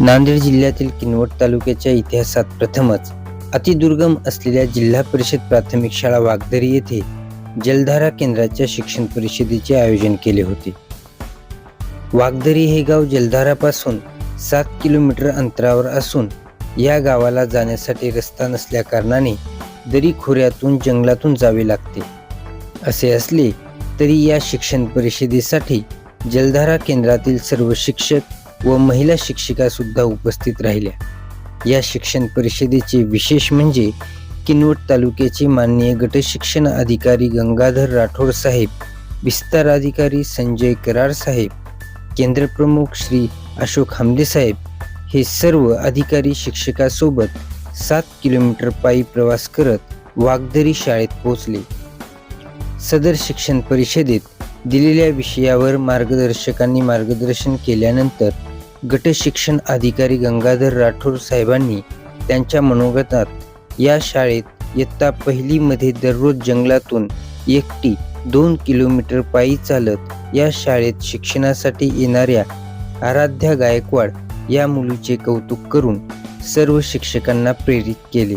नांदेड जिल्ह्यातील किनवट तालुक्याच्या इतिहासात प्रथमच अतिदुर्गम असलेल्या जिल्हा परिषद प्राथमिक शाळा वागदरी येथे जलधारा केंद्राच्या शिक्षण परिषदेचे आयोजन केले होते. वागदरी हे गाव जलधारापासून सात किलोमीटर अंतरावर असून या गावाला जाण्यासाठी रस्ता नसल्या कारणाने दरी खोऱ्यातून जंगलातून जावे लागते. असे असले तरी या शिक्षण परिषदेसाठी जलधारा केंद्रातील सर्व शिक्षक व महिला शिक्षिका सुद्धा उपस्थित राहिल्या. या शिक्षण परिषदेचे विशेष म्हणजे किनवट तालुक्याचे माननीय गट शिक्षण अधिकारी गंगाधर राठोड साहेब विस्तार अधिकारी संजय करार साहेब केंद्रप्रमुख श्री अशोक हामदे साहेब हे सर्व अधिकारी शिक्षकासोबत सात किलोमीटर पायी प्रवास करत वागदरी शाळेत पोहोचले. सदर शिक्षण परिषदेत दिलेल्या विषयावर मार्गदर्शकांनी मार्गदर्शन केल्यानंतर गट शिक्षण अधिकारी गंगाधर राठोड साहेबांनी त्यांच्या मनोगतात या शाळेत इयत्ता पहिलीमध्ये दररोज जंगलातून एकटी दोन किलोमीटर पायी चालत या शाळेत शिक्षणासाठी येणाऱ्या आराध्या गायकवाड या मुलीचे कौतुक करून सर्व शिक्षकांना प्रेरित केले.